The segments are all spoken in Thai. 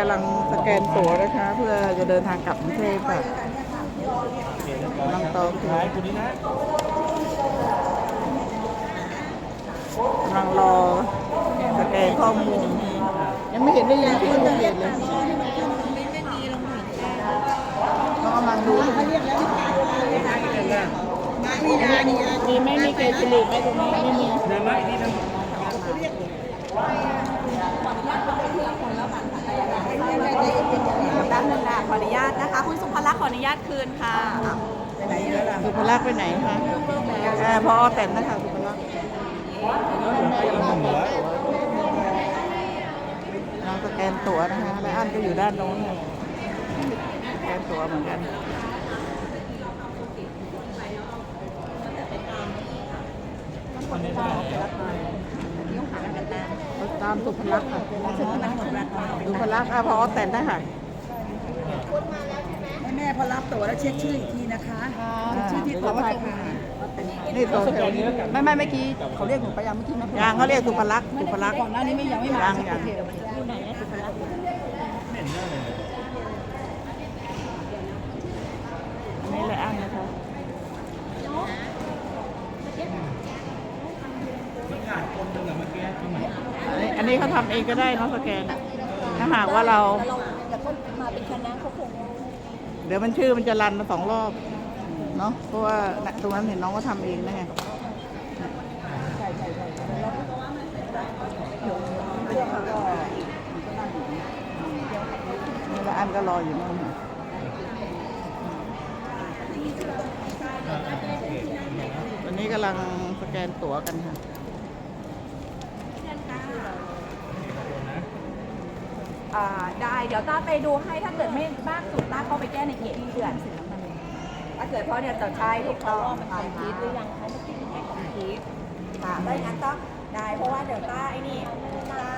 กำลังสแกนตั๋วนะคะ เพื่อจะเดินทางกลับกรุงเทพค่ะกำลังต่อคิวกำลังรอสแกนข้อมูล ยังไม่เห็นได้ยังที่เห็นเลยเขากำลังดูมีไม่มีเกจิลิไหมตรงนี้ไม่มีเดินมาอีกนิดนึง แป๊บนึงนะขออนุญาตนะคะ คุณสุภลักษณ์ขออนุญาตคืนค่ะสุภลักษณ์ไปไหนคะอ่าพอแต่นนะคะสุภลักษณ์น้องสแกนตั๋วนะคะและอันก็อยู่ด้านโน้นค่ะสแกนตั๋วเหมือนกัน ตามสุภลักษณ์ค่ะสุภลักษณ์อะพอแต่นได้ค่ะให้แม่พอรับตั๋วแล้วเช็คชื่ออีกทีนะคะชื่อที่เขาว่านี่ตัวแถวนี้ไม่ไม่เมื่อกี้เขาเรียกหนูไปยังเมื่อกี้ยังเขาเรียกสุภลักษณ์สุภลักษณ์ก่อนหน้านี้ไม่ยังไม่มายังยังอันนี้แหละอันนะคะ ที่ขาดคนหนึ่งอะเมื่อกี้ตรงไหน อั นี้เขาทำเองก็ได้เน้องสแกน ถ้าหากว่าเรา แต่ก็มาเป็นคณะเขาคงเดี๋ยวมันชื่อมันจะรันมาสองรอบเนาะเพราะว่าตรงนั้นเห็นน้องก็ทำเองนะไงนี่ละอันก็รออยู่นู่นวันนี้กำลังสแกนตั๋วกันค่ะ อ่าได้เดี๋ยวต้าไปดูให้ถ้าเกิดไม่มากสุดต้าก็ไปแก้ในเขตที่เดือนสิถ้าเกิดเพราะเนี่ยจะใช้ถูกต้องมันคอมพิวหรือยังคะเมื่อกี้แค่คอมพิวค่ะไม่งั้นก็ได้เพราะว่าเดี๋ยวต้าไอ้นี่ต้า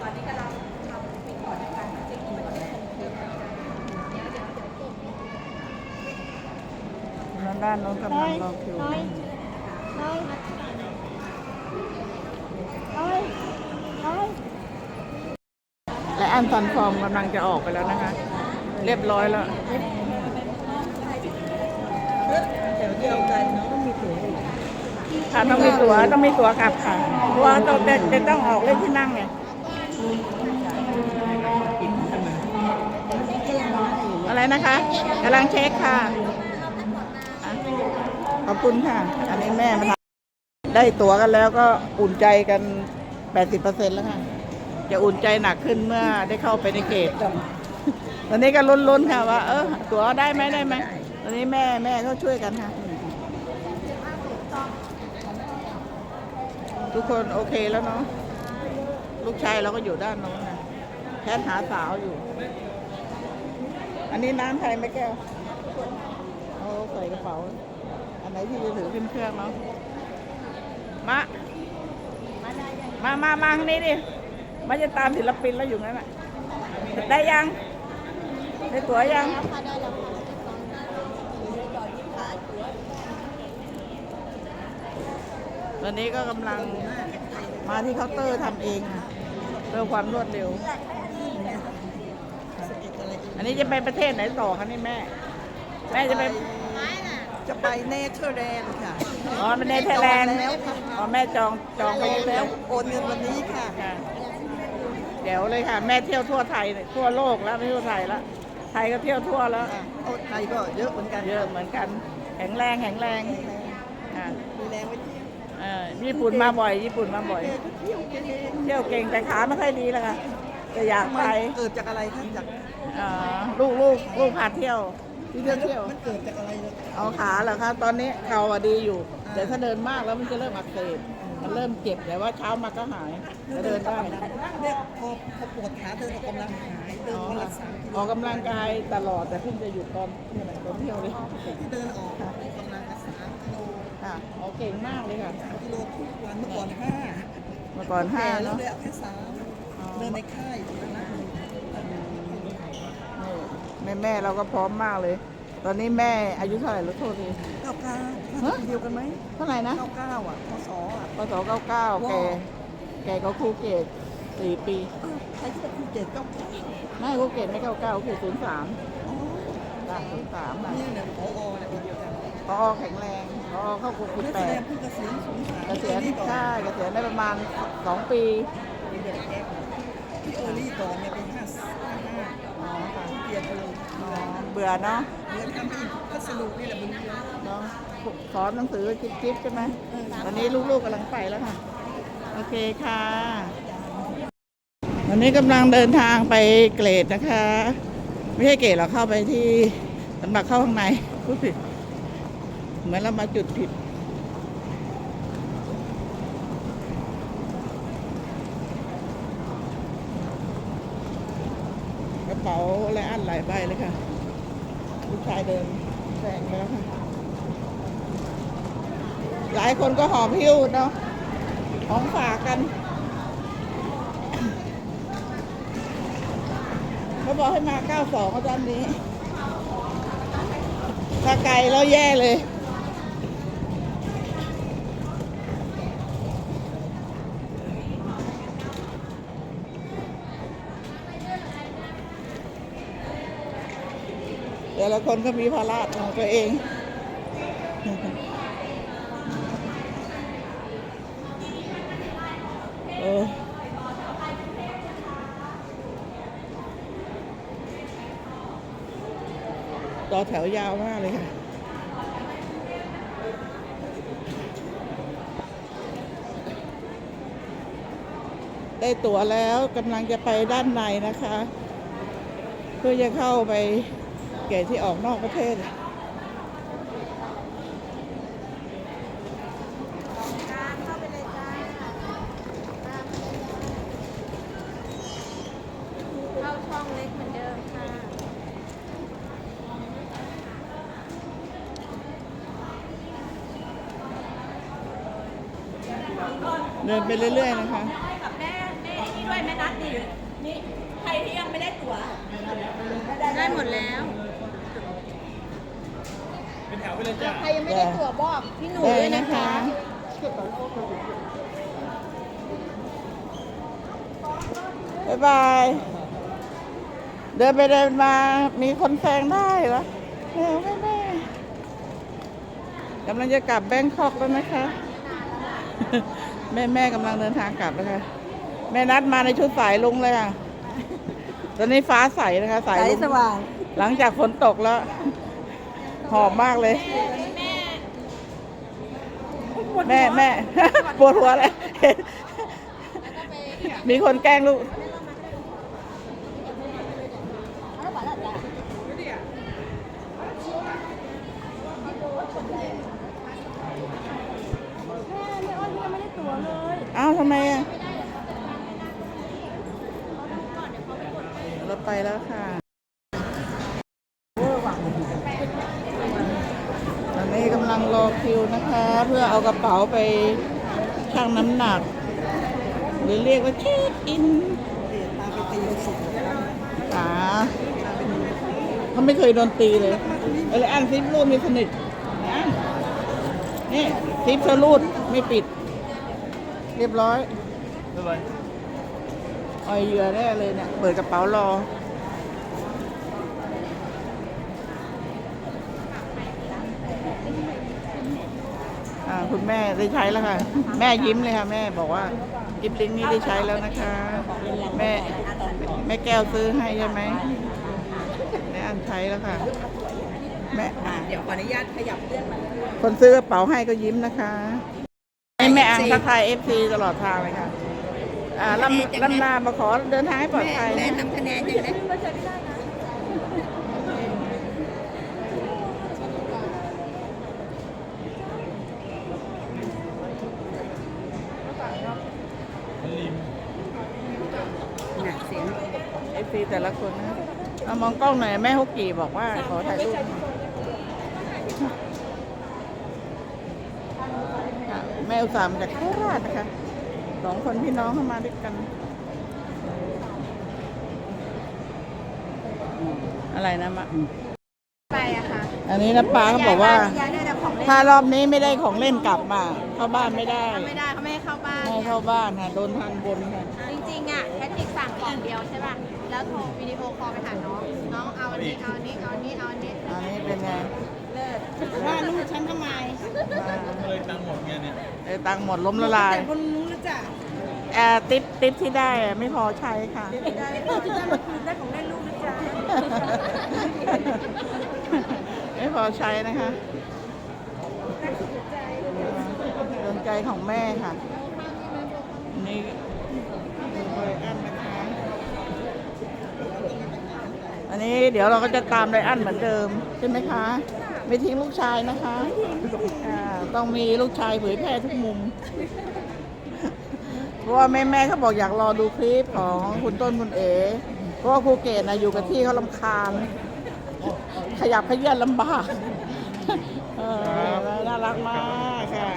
ตอนนี้กำลังทำเป็นก่อนนการเช็คอินก่อนในคอมพิวแล้วด้านโน้นกำลังรอคิวและอันฟัน ฟอร์มกำลังจะออกไปแล้วนะคะ เรียบร้อยแล้วเดียวกันเนาะต้องมีตั๋วค่ะต้องมีตั๋วต้องมีตั๋วกลับค่ะเพราะว่าต้องจะต้องออกเลขที่นั่งไงอะไรนะคะกำลังเช็คค่ะ ขอบคุณค่ะ อันนี้แม่มาทำได้ตั๋วกันแล้วก็อุ่นใจกัน 80%แล้วค่ะ จะอุ่นใจหนักขึ้นเมื่อได้เข้าไปในเกตตอนนี้ก็ลุ้นๆค่ะว่า เออตั๋วได้ไหมได้ไหมตอนนี้แม่แม่เขาช่วยกันค่ะ ทุกคนโอเคแล้วเนาะลูกชายเราก็อยู่ด้านโน้นนะแพทหาสาวอยู่ อันนี้น้ำใครไม่แก้วเอาใส่กระเป๋า อันไหนที่จะถือขึ้นเครื่องเนาะมา มามามาทางนี้ดิ มาจะตามศิลปินแล้วอยู่งั้นอะ ได้ยัง ได้ตั๋วยัง ตอนนี้ก็กำลังมาที่เคาน์เตอร์ทำเองค่ะเพื่อความรวดเร็ว อันนี้จะไปประเทศไหนต่อคะนี่แม่ แม่จะไป จะไปเนเธอร์แลนด์ค่ะ อ๋อเป็นเนเธอร์แลนด์จองแล้วค่ะอ๋อแม่จองจองไปแล้ว โอนเงินวันนี้ค่ะค่ะ เดี๋ยวเลยค่ะ แม่เที่ยวทั่วไทยเลยทั่วโลกแล้วไม่ทั่วไทยแล้วไทยก็เที่ยวทั่วแล้ว โอ้ไทยก็เยอะเหมือนกันเยอะเหมือนกัน แข็งแรงแข็งแรงค่ะมีแรงไว้เที่ยวเออญี่ปุ่นมาบ่อย ญี่ปุ่นมาบ่อย เที่ยวเก่งเที่ยวเก่งแต่ขาไม่ค่อยดีแล้วค่ะแต่อยากไปมันเกิดจากอะไรคะจากเอ่อลูกลูกลูกพาเที่ยวที่เที่ยวเที่ยว มันเกิดจากอะไรเลยเอาขาเหรอคะตอนนี้เข่าอะดีอยู่ แต่ถ้าเดินมากแล้วมันจะเริ่มอักเสบ มันเริ่มเจ็บแต่ว่าเช้ามาก็หายจะเดินได้เนี่ยพอพอปวดขาเดินออกกำลังหายเดินวันละสามกิอโลอกกำลังกายตลอดแต่เพิ่งจะหยุดตอนเนี่ยตอนเที่ยวเลยที่เดินออกออกกำลังละสามกิโลค่ะโอเก่งมากเลยค่ะสามกิโลทุกวันเมื่อก่อนห้าเมื่อก่อนห้าแล้เนาะวเลยเอาแค่สามเดินในค่ายนะแม่แม่เราก็พร้อมมากเลย ตอนนี้แม่อายุเท่าไหร่แล้วโทษทีเก้าเก้าฮะปีเดียวกันไหมเท่าไหร่นะเก้าเก้าอะพศอะพศเก้าเก้าแกแกก็ครูเกตสี่ปีเออใครที่เป็นภูเก็ตก็ไม่กูเกตไม่เก้าเก้าคือศูนย์สามอ๋อจ้ะศูนย์สามนะเนี่ยเนี่ยพอเนี่ยเป็นเดียวกันพอแข็งแรงพอเข้าคุกสิบนักแปแสดดงเพิ่งเกษียณศูนย์สามเกษียณพี่ก่อนใช่เกษียณได้ประมาณสองปีเป็นเด็กแรกพี่เออรี่ก่อนเนี่ยเป็นห้าสิบห้าห้า อ๋อค่ะ เปลี่ยนไปเลย อ๋อเบื่อเนาะเหมือนทำอีกพัสดุนี่แหละมึงเนี่ยเนาะสอนหนังสือจิ๊บๆใช่ไหมตอนนี้ลูกๆกำลังไปแล้วค่ะ โอเคค่ะวันนี้กำลังเดินทางไปเกรดนะคะ ไม่ใช่เกรดเราเข้าไปที่สำหรับเข้าข้างในพูดผิด เหมือนเรามาจุดผิดกระเป๋าอะไรอันหลายใบเลยค่ะ ลูกชายเดิมแสงแล้วค่ะ หลายคนก็หอบหิ้วเนาะของฝากกันเขาบอกให้มา 92อาจารย์นี้ ถ้าไกลแล้วแย่เลย แต่ละคนก็มีภาระของตัวเองเออต่อแถวยาวมากเลยค่ะ ได้ตั๋วแล้วกำลังจะไปด้านในนะคะ เพื่อจะเข้าไป เกตที่ออกนอกประเทศ เข้าช่องเล็กเหมือนเดิมค่ะ เดินไปเรื่อยๆนะคะกับแม่แม่นี่ด้วยแม่นัดนี่นี่ใครที่ยังไม่ได้ตั๋ว ได้หมดแล้วเป็น แถวไปเลยจ้ะใครยังไม่ได้ตั๋วบอกพี่หนูได้ด้วยนะนะคะคะ บ๊ายบาย เดินไปเดินมา มีคนแซงได้เหรอแม่แม่แม่กำลังจะกลับแบงคอกแล้วนะคะ แม่แม่กำลังเดินทางกลับแล้วค่ะแม่นัดมาในชุดสายลุงเลยอะ ตอนนี้ฟ้าใสนะคะ สายสายลุงสว่าง หลังจากฝนตกแล้ว หอมมากเลย แม่แม่ปวดหัวเลยมีคนแกล้งลูกอ้าวทำไมอะเราไปแล้วค่ะ ตอนนี้กำลังรอคิวนะคะ เพื่อเอาก ระเป๋าไปชั่งน้ำหนัก หรือเรียกว่าเช็คอินเดี๋ยวตามไปตีลูกศิษย์นะครับขาเขาไม่เคยโดนตีเลยเอออันซิปรูดมีสนิทนะนี่ซิปเธอรูดไม่ปิด เรียบร้อยบ๊ายบายออยเหยื่อแน่เลยเนี่ย เปิดกระเป๋ารอ คุณแม่ได้ใช้แล้วค่ะ แม่ยิ้มเลยค่ะ แม่บอกว่ากิฟลิงก์นี้ได้ใช้แล้วนะคะ แม่แม่แก้วซื้อให้ใช่ไหมแม่อันใช้แล้วค่ะ แม่อะเดี๋ยวขออนุญาตขยับเลื่อนมาคนซื้อกระเป๋าให้ก็ยิ้มนะคะให้แม่อังทักทายเอฟซีตลอดทางเลยค่ะ อ่าลำลำลามาขอเดินทางให้ปลอดภัยแม่นะทำคะแนนอย่างนี้ ริม หนักเสียง เอ ฟซีแต่ละคนนะเอามองกล้องหน่อยแม่ฮกกี้บอกว่าขอถ่ายรูปค่ะแม่อุตส่าห์มาจากโคราชนะคะสองคนพี่น้องเข้ามาด้วยกัน อะไรนะมะไปอะค่ะอันนี้นะป้าเขาบอกว่าย้ายได้แต่ของเล่นถ้ารอบนี้ไม่ได้ของเล่นกลับมา เข้าบ้านไม่ได้ไม่ได้เขาไม่ให้เข้าบ้านไม่ให้เข้าบ้านค่ะโดนทางบนค่ะ จริงๆอะสั่งกล่องเดียวใช่ป่ะ แล้วโทรวิดีโอคอลไปหาน้อง น้องเอาอันนี้เอาอันนี้เอาอันนี้เอาอันนี้อันนี้เป็นไงเลิศว่าลูกฉันทำไมเลยตังค์หมดไงเนี่ยไอ้ตังค์หมดล้มละลายแต่คนนู้นนะจ๊ะแอร์ติปติปที่ได้อะไม่พอใช้ค่ะได้พ่อที่ได้มาคืนได้ของเล่ลูกนะจ๊ะไม่พอใช้นะคะดวงใจของแม่ค่ะนี่เบอร์อันนะคะ อันนี้เดี๋ยวเราก็จะตามไรอันเหมือนเดิม ใช่ไหมคะ ไม่ทิ้งลูกชายนะคะอ่าต้องมีลูกชายเผยแพร่ทุกมุม เพราะว่าแม่แม่ๆเขาบอกอยากรอดูคลิปของคุณต้นคุณเอ๋เพราะว่าครูเกศนะอยู่กับที่เขาลำคาญ ขยับขยื่นลำบากเออน่ารักมากค่ะ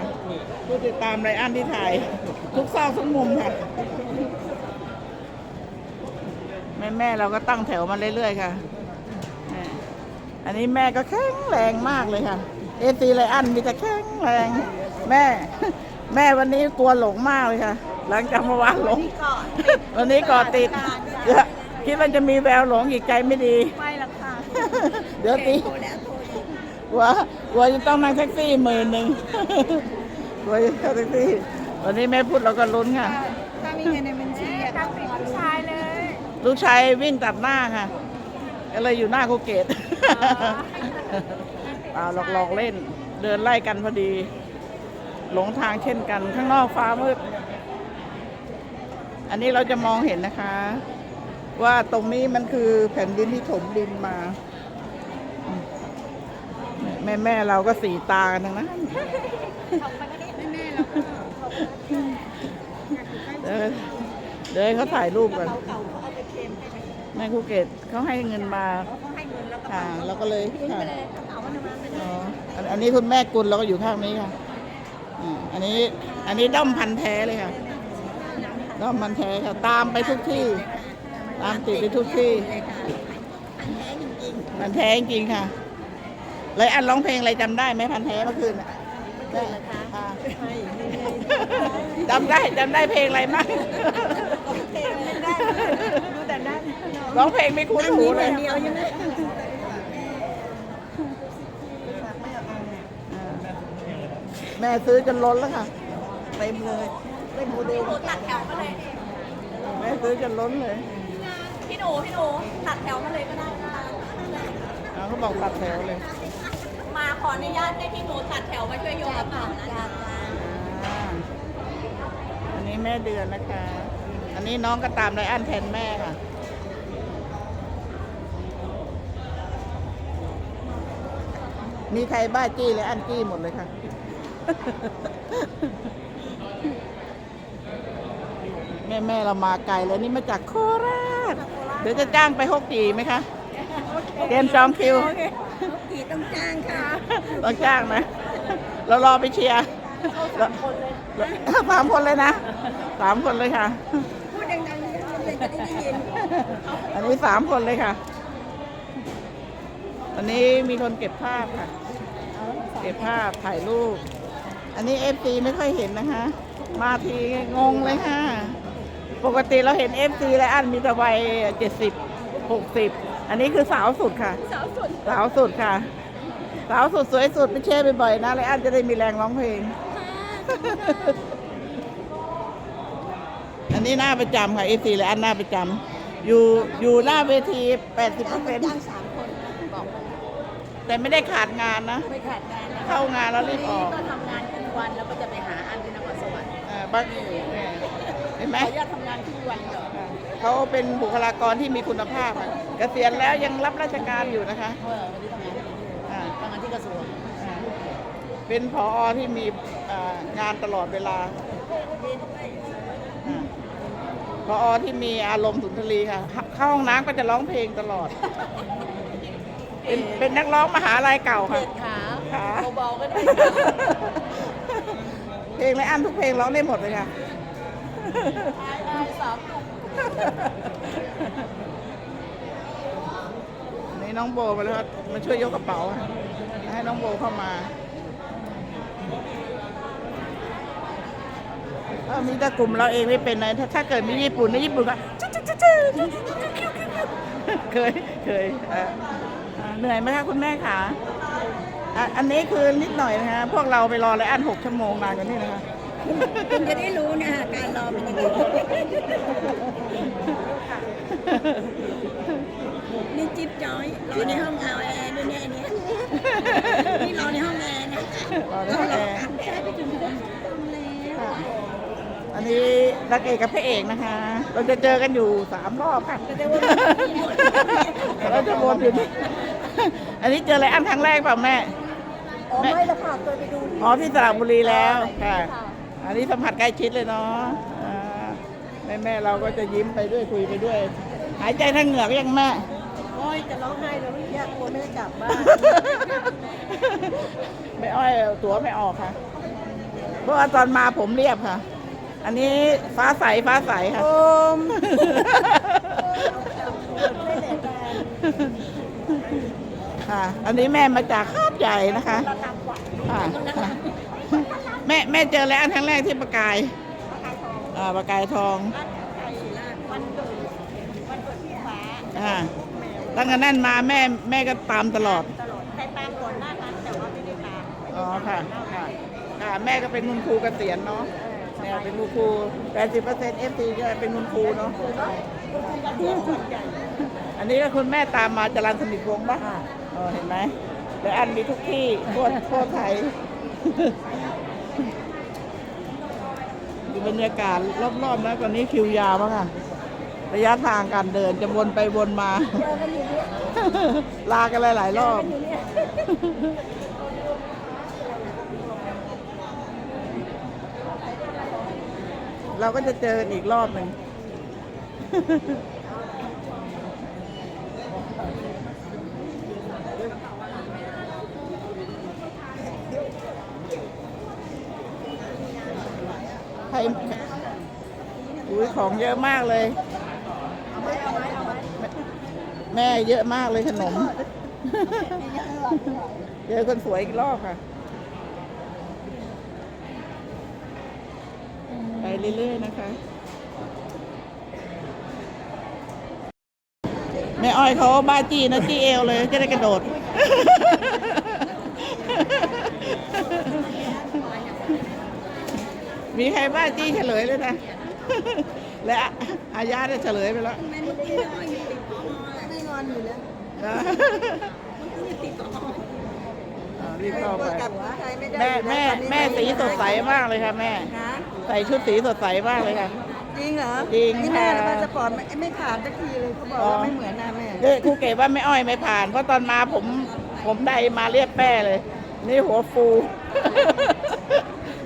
ผู้ติดตามไรอันที่ถ่ายทุกซอกทุกมุมค่ะ ม่แม่ๆเราก็ตั้งแถวมาเรื่อยๆค่ะแม่อันนี้แม่ก็แข็งแรงมากเลยค่ะ เอซีไรอันมีแต่แข็งแรงแม่ แม่วันนี้กลัวหลงมากเลยค่ะ หลังจากเมื่อวานหลง วันนี้ก่อติดเดี๋ยวคิดว่าจะมีแววหลงอีกใจไม่ดีไม่ละค่ะ เดี๋ยวตีกลัวกลัวจะต้องนั่งแท็กซี่หมื่นหนึ่งกลัวจะนั่งแท็กซี่ วันนี้แม่พูดเราก็ลุ้นค่ะ ลูกชายวิ่งตัดหน้าค่ะก็เลยอยู่หน้าโคเกตเปล่าหลอกๆเล่น เดินไล่กันพอดี หลงทางเช่นกัน ข้างนอกฟ้ามืด อันนี้เราจะมองเห็นนะคะ ว่าตรงนี้มันคือแผ่นดินที่ถมดินมา แม่แม่ๆเราก็สีตากันทั้งนั้นเดี๋ยวเดี๋ยวให้เขาถ่ายรูปกัน แม่ครูเกตเขาให้เงินมาค่ะเราก็เลยค่ะอ๋ออันอันนี้คุณแม่กุลเราก็อยู่ข้างนี้ค่ะอืมอันนี้อันนี้ด้อมพันธุ์แท้เลยค่ะด้อมพันธุ์แท้ค่ะตามไปทุกที่ ตามติดไปทุกที่พันธุ์แท้จริงๆค่ะ เลยอันร้องเพลงอะไรจำได้ไหมพันธุ์แท้เมื่อคืนอะได้ค่ะจำได้จำได้เพลงอะไรมั้ง ร้องเพลงไม่คุ้นหูเลยเดียวยังไงแม่ซื้อจนล้นแล้วค่ะเต็มเลยได้โมเดลตัดแถวมาเลย แม่ซื้อจนล้นเลย พี่หนูพี่หนูตัดแถวมาเลยก็ได้ค่ะเอาเขาบอกตัดแถวเลย มาขออนุญาตให้พี่หนูตัดแถวมาช่วยโยกกระเป๋านะจ๊ะอ่าอันนี้แม่เดือนนะคะ อันนี้น้องก็ตามไรอันแทนแม่ค่ะ มีใครบ้าจี้เลยอันจี้หมดเลยค่ะ แม่แม่เรามาไกลแล้วนี่มาจากโคราช เดี๋ยวจะจ้างไปฮกจีไหมคะ เตรียมจองคิว กี่ต้องจ้างค่ะต้องจ้างนะ เรารอไปเชียร์สามคนเลยนะสามคนเลยค่ะ พูดดังๆเลยจะได้ยินอันนี้สามคนเลยค่ะ อันนี้มีคนเก็บภาพค่ะ เก็บภาพถ่ายรูป อันนี้เอฟซีไม่ค่อยเห็นนะคะ มาทีงงเลยค่ะ ปกติเราเห็นเอฟซีและอันมีแต่วัยเจ็ดสิบหกสิบอันนี้คือสาวสุดค่ะ สาวสุดสาวสุดค่ะ สาวสุดสวยสุดไปเช่บ่อยๆนะและอันจะได้มีแรงร้องเพลง อันนี้หน้าประจำค่ะเอซีและอันหน้าประจำอยู่อยู่หน้าเวทีแปดสิบเปอร์เซ็นต์จ้างสามคนนะบอกแต่ไม่ได้ขาดงานนะ ไม่ขาดงานนะ เข้างานแล้วรีบออกก็ทำงานครึ่งวันแล้วก็จะไปหาอันที่นครสวรรค์อ่าบักเห็นไหม ขออนุญาตทำงานครึ่งวันก่อนเขาเป็นบุคลากรที่มีคุณภาพอะเกษียณแล้วยังรับราชการอยู่นะคะเออวันนี้ทำงานที่อ่าทำงานที่กระทรวงอ่าเป็นพอที่มีอ่างานตลอดเวลาอ่าพอที่มีอารมณ์สุนทรีค่ะ เข้าห้องน้ำก็จะร้องเพลงตลอด เป็นเป็นนักร้องมหาลัยเก่าค่ะเจ็ดขา ขาเบาๆก็ได้เพลงและอันทุกเพลงร้องได้หมดเลยค่ะได้สามลูกอันนี้น้องโบมาแล้วครับมาช่วยยกกระเป๋าค่ะให้น้องโบเข้ามาเออมีแต่กลุ่มเราเองไม่เป็นไรถ้าถ้าเกิดมีญี่ปุ่นในญี่ปุ่นก็เคยเคยอะอะเหนื่อยไหมคะคุณแม่คะ อะอันนี้คือนิดหน่อยนะคะพวกเราไปรอไลอันหกชั่วโมงนานกว่านี้นะคะ คุณจะได้รู้นะการรอเป็นยังไงนี่จิ๊บจอยรอในห้องเอาแอร์ด้วยเนี่ยอันเนี้ยนี่รอในห้องแอร์เนี่ยรอในห้องแอร์ ใช่ไปถึงห้องแล้วค่ะอันนี้นักเอกกับพระเอกนะคะ เราจะเจอกันอยู่สามรอบค่ะเราจะวนอยู่นี่อันนี้เจอไลอันครั้งแรกเปล่าแม่ อ๋อไม่ละค่ะเคยไปดูอ๋อที่สระบุรีแล้วค่ะ อันนี้สัมผัสใกล้ชิดเลยเนาะแม่าแม่ๆเราก็จะยิ้มไปด้วยคุยไปด้วย หายใจทางเหงือกยังแม่โอ้ยจะร้องไห้แล้วอยากกลัวไม่ได้กลับบ้านไม่อ้อยตั๋วไม่ออกค่ะ เพราะว่าตอนมาผมเรียบค่ะ อันนี้ฟ้าใสฟ้าใสค่ะโอม ค่ะ อันนี้แม่มาจากคาดใหญ่นะคะค่ะค่ะแม่แม่เจอแล้วอันครั้งแรกที่ประกายอ่าประกายทองอ่าตั้งแต่นั้นมาแม่แม่ก็ตามตลอดแต่ตามก่อนหน้านั้นแต่ว่าไม่ได้ตามอ๋อค่ะค่ะค่ะแม่ก็เป็นคุณครูเกษียณเนาะเนี่ยเป็นคุณครูแปดสิบเปอร์เซ็นต์เอฟซีก็เป็นคุณครูเนาะอันนี้ก็คุณแม่ตามมาจรันสนิทวงศ์ปะ อ๋อเห็นไหมเดี๋ยวอันมีทุกที่ทั่วทั่วไทยดูบรรยากาศรอบๆนะตอนนี้คิวยาวมากค่ะระยะทางการเดินจะวนไปวนมาลากันหลายๆรอบเราก็จะเจอกันอีกรอบหนึ่ง ใครอุ้ย ของเยอะมากเลย แม่เยอะมากเลยขนม เจอคนสวยอีกรอบค่ะ ไปเรื่อยๆนะคะแม่อ้อยเขาบ้าจีนะจีเอวเลยจะได้กระโดด มีใครบ้าจี้เฉลยเลยนะ และอาญาได้เฉลยไปแล้วไม่ได้ไม่งอนอยู่แล้วนะไม่ติดต่ออ่ารีบเข้าไปกับใครไม่ได้แม่แม่แม่สีสดใสมากเลยค่ะแม่นะใส่ชุดสีสดใสมากเลยค่ะ จริงเหรอ จริงนี่แม่ค่ะพาสปอร์ตไม่ไม่ผ่านสักทีเลยเขาบอกอ๋อว่าไม่เหมือนนะแม่เด็กครูเก๋ว่าไม่อ้อยไม่ผ่าน เพราะตอนมาผมผมใดมาเรียบแป้เลย นี่หัวฟู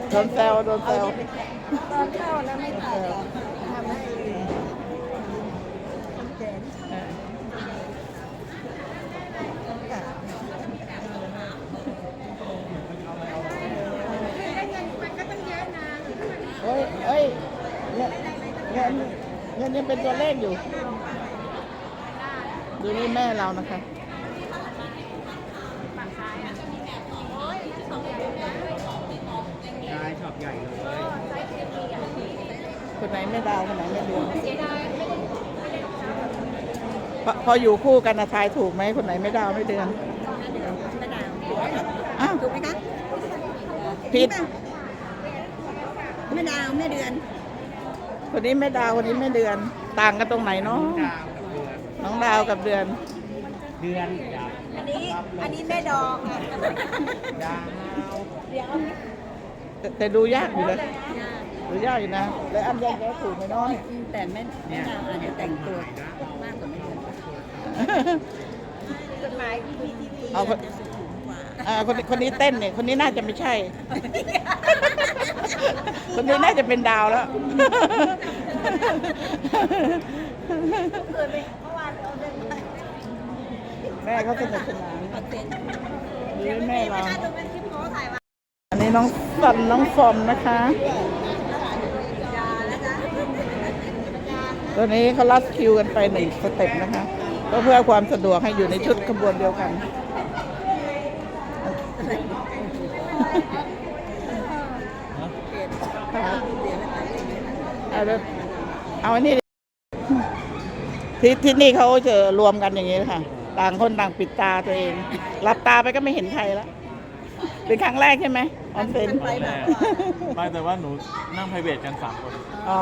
โดนแซวโดนแซวตอนเข้านะไม่ผ่านหรอกทำให้ เออเฮ้ยเฮ้ยเงินเงิน เงินยังเป็นตัวเลขอยู่ ดูนี่แม่เรานะคะชายช็อปใหญ่เลยคนไหนไม่ดาวคนไหนไม่เดือนพอพออยู่คู่กันนะทายถูกไหมคนไหนไม่ดาวไม่เดือนไม่ด่าอ้าวถูกไหมคะผิด ไม่ดาวไม่เดือน คนนี้ไม่ดาวคนนี้ไม่เดือน ต่างกันตรงไหนเนาะดาวกับเดือนน้องดาวกับเดือน เดือนดาวอันนี้อันนี้แม่ดองค่ะดาวแต่แต่ดูยากอยู่เลยดูยากอยู่นะแล้วอันแยกแยะถูกไหมเน้อยแต่แม่แม่ดาวอาจจะแต่งตัวมากกว่าแม่เดือนกฎหมายที่มีทีวีเอาคนจะสูงกว่า อ่าคนคนนี้เต้นเนี่ยคนนี้น่าจะไม่ใช่ คนนี้น่าจะเป็นดาวแล้วเคยไปเมื่อวานเราเดินไปแม่เขาสนุกสนานคอนเทนต์นี่แม่เรา ดูเป็นคลิปเขาถ่ายมาอันนี้น้องสันน้องฟอมนะคะ ยาแล้วนะตัวนี้เขาลัดคิวกันไปหนึ่งสเต็ปนะคะก็เพื่อความสะดวกให้อยู่ในชุดขบวนเดียวกันค่ะ เอาเดี๋ยวเอาอันนี้ดิที่ที่นี่เขาจะรวมกันอย่างนี้ค่ะ ต่างคนต่างปิดตาตัวเองหลับตาไปก็ไม่เห็นใครแล้วเป็นครั้งแรกใช่ไหมออนเซ็นไปแบบไม่แต่ว่าหนูนั่งไพรเวทกันสามคน อ๋อ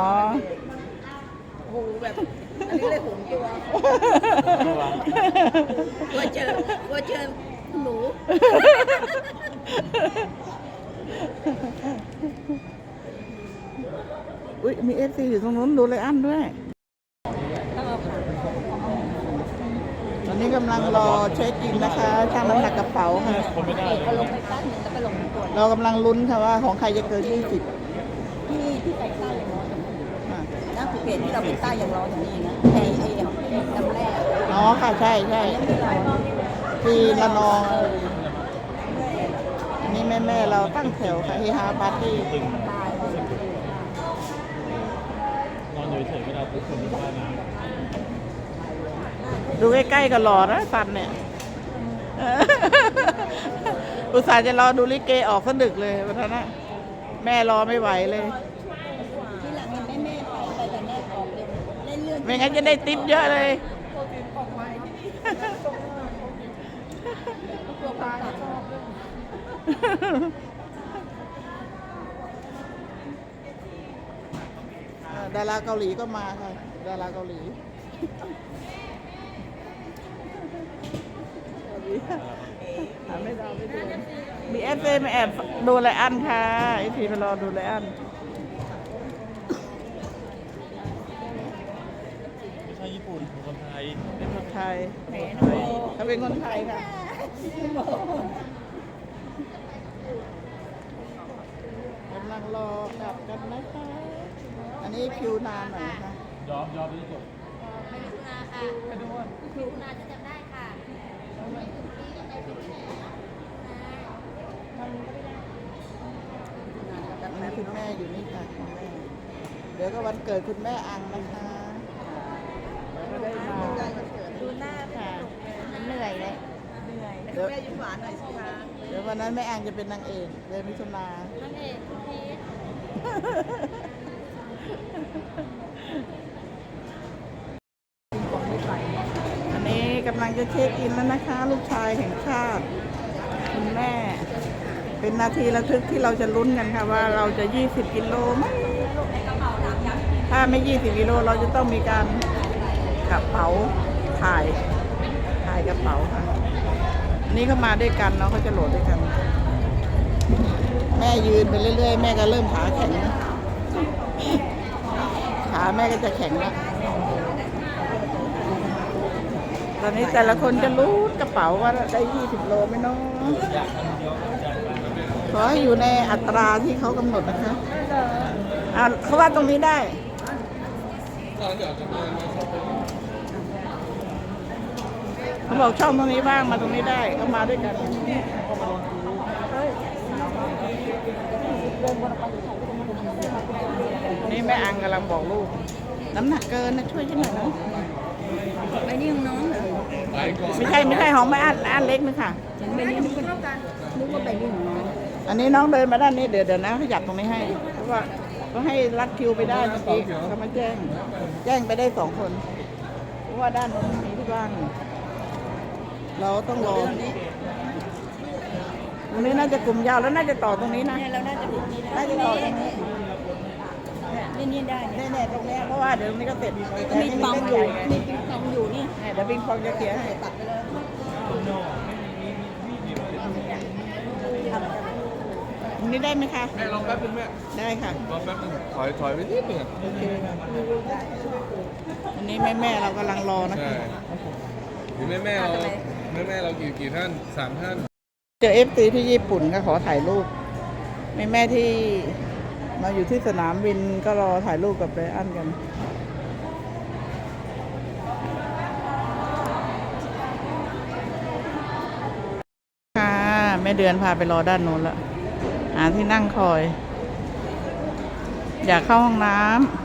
หูแบบอันนี้เลยหงตัวดูว่าว่าเจอว่าเจอหนูอุ้ย มีเอฟซีอยู่ตรงนู้นดูเลยอันด้วย ตอนนี้กำลังรอเช็คอินนะคะช่างน้ำหนักกระเป๋าค่ะ คนไม่ได้ก็ลงไปตั้งหนึ่งแล้วไปลงตรวจเรากำลังลุ้นค่ะว่าของใครจะเกิน20ที่ที่ไปใต้ยังรออยู่อะนะภูเก็ตที่เราไปใต้ยังรออยู่นี่นะไอ้ไอ้น้ำแร่อ๋อค่ะใช่ใช่ที่ละนองอันนี้แม่แม่ๆเราตั้งแถวค่ะเฮฮาปาร์ตี้ ตึงนอนอยู่เฉยๆก็ได้ทุกคนที่บ้านนะดูใกล้ๆก็หล่อนะสันเนี่ยเอออุตส่าห์จะรอดูลิเกออกสนึกเลยวันนั้นนะแม่รอไม่ไหวเลย ที่หลังเห็นแม่แม่ไปไปแต่แม่ออกเลยเล่นเรื่องไม่งั้นจะได้ติปเยอะเลยตัวปลาชอบ ด้วยเอ่อดาราเกาหลีก็มาค่ะ ดาราเกาหลีหาไม่ได้ไม่ดูมีเอฟเอมาแอบดูไลอันค่ะไอพีมารอดูไลอันไม่ใช่ญี่ปุ่นเป็นคนไทยเป็นคนไทยเขาเป็นคนไทยค่ะกำลังรอกลับกันนะคะอั นนี้คิวนานหน่อยนะคะยอมยอมไม่ได้จบอันนี้คุณแม่อยู่นี่ค่ะคุณแม่เดี๋ยวก็วันเกิดคุณแม่อังนะคะเดี๋ยวก็ได้มาดูหน้าค่ะเหนื่อยเลยเดี๋ยวแม่ยิ้มหวานหน่อยสิคะเดี๋ยววันนั้นแม่อังจะเป็นนางเอกเดือนมิถุนานั่นเองคุณพีท อันนี้กำลังจะเช็คอินแล้วนะคะ ลูกชายแห่งชาติ คุณแม่ เป็นนาทีระทึกที่เราจะลุ้นกันค่ะว่าเราจะ 20 กิโลไหมถ้าไม่ 20 กิโลเราจะต้องมีการกระเป๋าถ่ายถ่ายกระเป๋าค่ะนนี้เขามาด้วยกันเนาะเขาจะโหลดด้วยกัน แม่ยืนไปเรื่อยๆ แม่ก็เริ่มขาแข็งนะ ขาแม่ก็จะแข็งแล้วตอนนี้แต่ละคนจะรู้กระเป๋าว่าได้20โลไหมเนาะขอให้อยู่ในอัตราที่เขากำหนดนะคะอ่าเขาว่าตรงนี้ได้เขาบอกช่องตรงนี้บ้างมาตรงนี้ได้ก็มาด้วยกัน นี่ แม่อังกำลังบอกลูก น้ำหนักเกินนะช่วยฉันหน่อยนะไอ้นี่ของน้องเหรอไม่ใช่ไม่ใช่ของแม่อันอันเล็กนะค่ะฉันไม่นี่นึกว่านึกว่าไปนี่ของน้องอันนี้น้องเดินมาด้านนี้เดี๋ยวเดี๋ยวนะขยับตรงนี้ให้เพราะว่าก็ให้รัดคิวไปได้เมื่อกี้เขามาแจ้ง แจ้งไปได้สองคน เพราะว่าด้านนู้นมีที่ว่างเราต้องรอตรงนี้น่าจะกลุ่มยาวแล้วน่าจะต่อตรงนี้นะเนี่ยเราน่าจะถึงนี่น่าจะต่อตรงนี้ นี่นี่ได้แน่ๆตรงเนี้ยเพราะว่าเดี๋ยวตรงนี้ก็เสร็จแต่มีนี่ปองเล่นออยู่ยู่มีปองอยู่นี่เนี่ยเดี๋ยวปิงปองจะเคลียร์ให้ตัดไปเลยตรงนี้ได้ไหมคะแม่ลองแป๊บนึงแม่ได้ค่ะลองแป๊บนึงถอยถอยไปนิดนึงอะโอเคค่ะอันนี้แม่แม่ๆเรากำลังรอนะใช่คะหรือแม่แม่เราแม่แม่เรากี่กี่ท่านสามท่านเจอเอฟซีที่ญี่ปุ่นก็ขอถ่ายรูปแม่แม่ๆที่ มาอยู่ที่สนามบินก็รอถ่ายรูปกับไรอันกัน ค่ะแม่เดือนพาไปรอด้านโน้นละหาที่นั่งคอย อยากเข้าห้องน้ำ